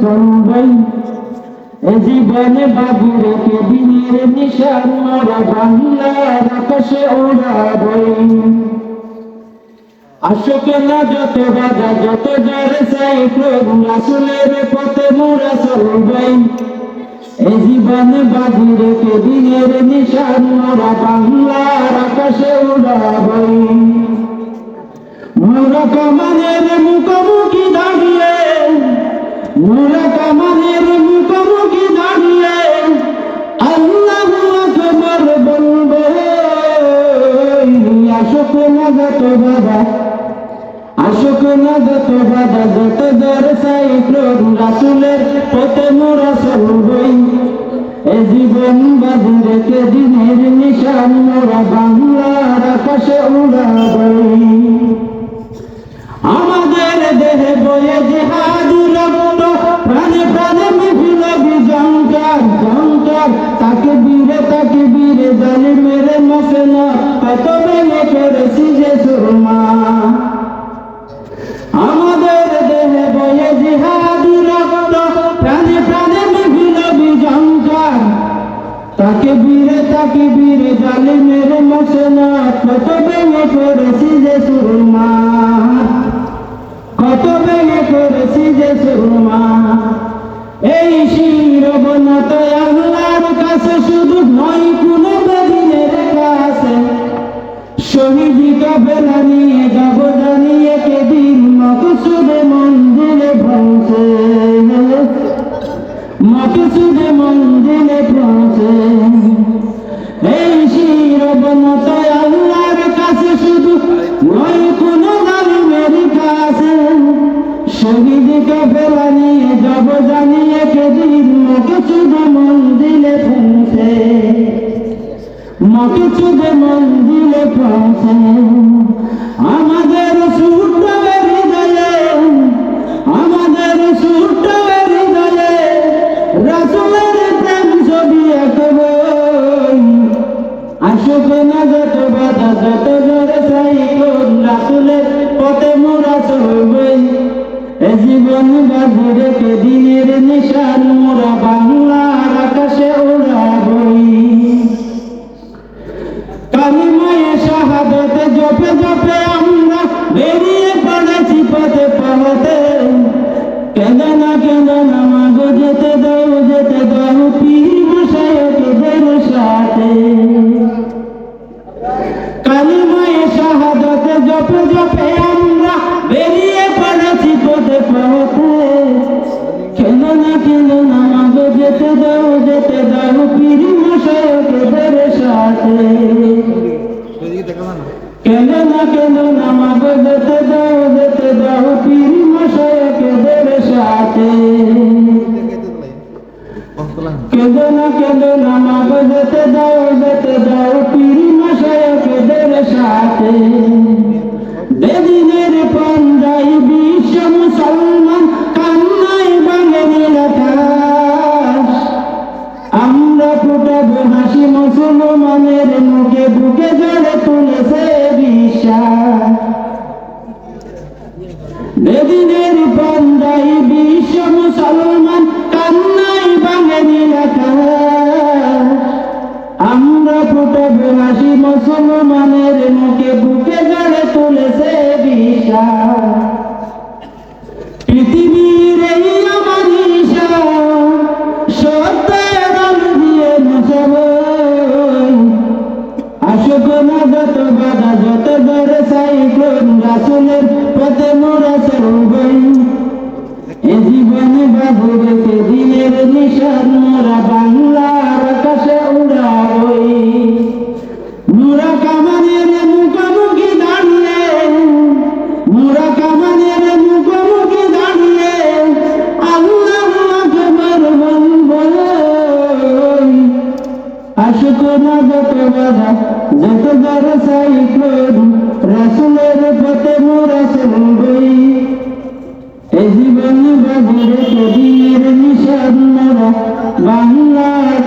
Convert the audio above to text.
চলবাই এ জীবনে বাবু রেখে দিনের নিশান মারা বাংলার আকাশে ওড়াবই আশোক না যত যত জোরে সাইক্লোন রাসুলের পথে মোরা চলবাই। এ জীবনে বাবু রেখে দিনের নিশান মারা বাংলার আকাশে ওড়াবই মোরা কামানের মুখোমুখি যত বাধা যত দর সাইক্লোন রাসুলের পথে মোরা চলবই এ জীবন বাজি রেখে দিনের নিশান, মোরা বাংলার আকাশে উড়াবই আমাদের দেহে বয়ে জেহাদি, রক্ত, প্রাণে প্রাণে মিছিল বিজঙ্কার জঙ্কার তাকে বীরে তাকে বীরে জালি মেরে মশে না কত ভেঙে করেছি যে সুরমা। মেরে মশে না কত ভেঙে করেছি যে সুরমা? কত ভেঙে করেছি যে সুরমা? এই শিরবনত আল্লাহর কাছে শুধু নয়, কোন বেদিনের কাছে। শহীদ কাবেলা নিয়ে শহীদ কাফেলা নিয়ে জানিয়ে কেদিন মকসুদে মন্দিরে পৌঁছে। মকসুদে মন্দিরে পৌঁছে। আমাদের সুট হৃদয়ে, আমাদের সুট হৃদয়ে রাসুলের প্রেম ছবি আঁকবই আসুক যত বাধা যত জোরে সাইকোন রাসুলের পথে জীবন বাজি রেখে দিনের নিশান, মোরা বাংলার আকাশে ওড়াবই কালিমায়ে শাহাদতে জপে জপে আমরা বেরিয়ে পড়েছি পথে পথে কেন না কেন না, মাগো যেতে দাও যেতে দাও, পীর মশাইকেদের সাথে। কালিমায়ে শাহাদতে জপে জপে যেতে দাও পীর মশাইকেদের সাথে। কেন না। কেন না মাগো যেতে দাও বেদিনের যত বাধা যত দরে সাইক্লোন রাসুলের পথে মোরা চলবই এ জীবনে বাবু দিনের আসুক না যত বাধা, যত যারা চাই প্রয়োজন রাসুলের পথে মোরা চলবই। এই জীবন বাজারে কদিনের বাংলার